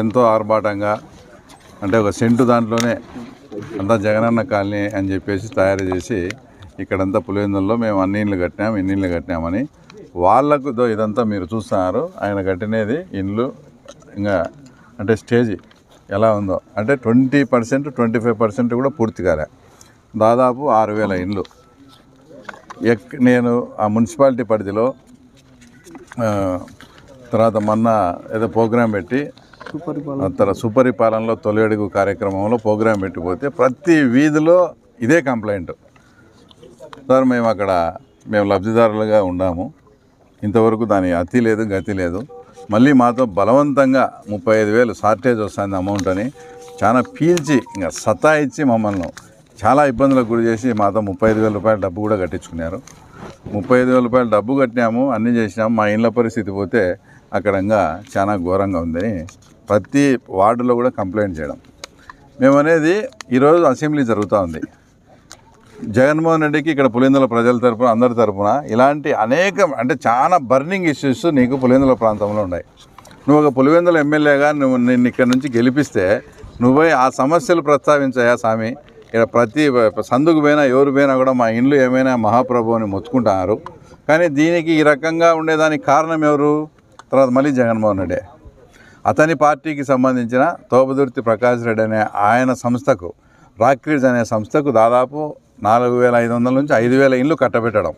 ఎంతో ఆర్భాటంగా అంటే ఒక సెంటు దాంట్లోనే అంతా జగనన్న కాలనీ అని చెప్పేసి తయారు చేసి ఇక్కడంతా పులివెందుల్లో మేము అన్ని ఇండ్లు కట్టినాం ఇన్ని ఇండ్లు కట్టినామని. వాళ్ళకు ఇదంతా మీరు చూస్తున్నారు ఆయన కట్టినది ఇండ్లు ఇంకా అంటే స్టేజీ ఎలా ఉందో. అంటే twenty percent twenty five percent కూడా పూర్తి కాలే. దాదాపు ఆరు వేల ఇండ్లు. ఎక్ నేను ఆ మున్సిపాలిటీ పరిధిలో తర్వాత మొన్న ఏదో ప్రోగ్రాం పెట్టి తన సుపరిపాలనలో తొలి అడుగు కార్యక్రమంలో ప్రోగ్రాం పెట్టిపోతే ప్రతి వీధిలో ఇదే కంప్లైంట్. సార్ మేము అక్కడ మేము లబ్ధిదారులుగా ఉన్నాము. ఇంతవరకు దాని అతి లేదు గతి లేదు. మళ్ళీ మాతో బలవంతంగా ముప్పై ఐదు వేలు షార్టేజ్ వస్తుంది అమౌంట్ అని చాలా పీల్చి ఇంకా సతాయిచ్చి మమ్మల్ని చాలా ఇబ్బందులకు గురి చేసి మాతో ముప్పై ఐదు వేల రూపాయల డబ్బు కూడా కట్టించుకున్నారు. ముప్పై ఐదు వేల రూపాయల డబ్బు కట్టినాము అన్నీ చేసినాము. మా ఇండ్ల పరిస్థితి పోతే అక్కడ ఇంకా చాలా ఘోరంగా ఉందని ప్రతి వార్డులో కూడా కంప్లైంట్ చేయడం. మేము అనేది ఈరోజు అసెంబ్లీ జరుగుతూ ఉంది జగన్మోహన్ రెడ్డికి ఇక్కడ పులిందుల ప్రజల తరపున అందరి తరపున ఇలాంటి అనేక అంటే చాలా బర్నింగ్ ఇష్యూస్ నీకు పులివెందుల ప్రాంతంలో ఉన్నాయి. నువ్వు ఒక పులివెందుల ఎమ్మెల్యేగా నువ్వు నిన్ను ఇక్కడ నుంచి గెలిపిస్తే నువ్వే ఆ సమస్యలు ప్రస్తావించాయా స్వామి ఇక్కడ ప్రతి సందుకు పోయినా ఎవరు పోయినా కూడా మా ఇండ్లు ఏమైనా మహాప్రభు అని మొచ్చుకుంటున్నారు కానీ దీనికి ఈ రకంగా ఉండేదానికి కారణం ఎవరు? తర్వాత మళ్ళీ జగన్మోహన్ రెడ్డి. అతని పార్టీకి సంబంధించిన తోపదుర్తి ప్రకాష్ రెడ్డి అనే ఆయన సంస్థకు రాక్రీజ్ అనే సంస్థకు దాదాపు నాలుగు వేల ఐదు వందల నుంచి ఐదు వేల ఇండ్లు కట్టబెట్టడం.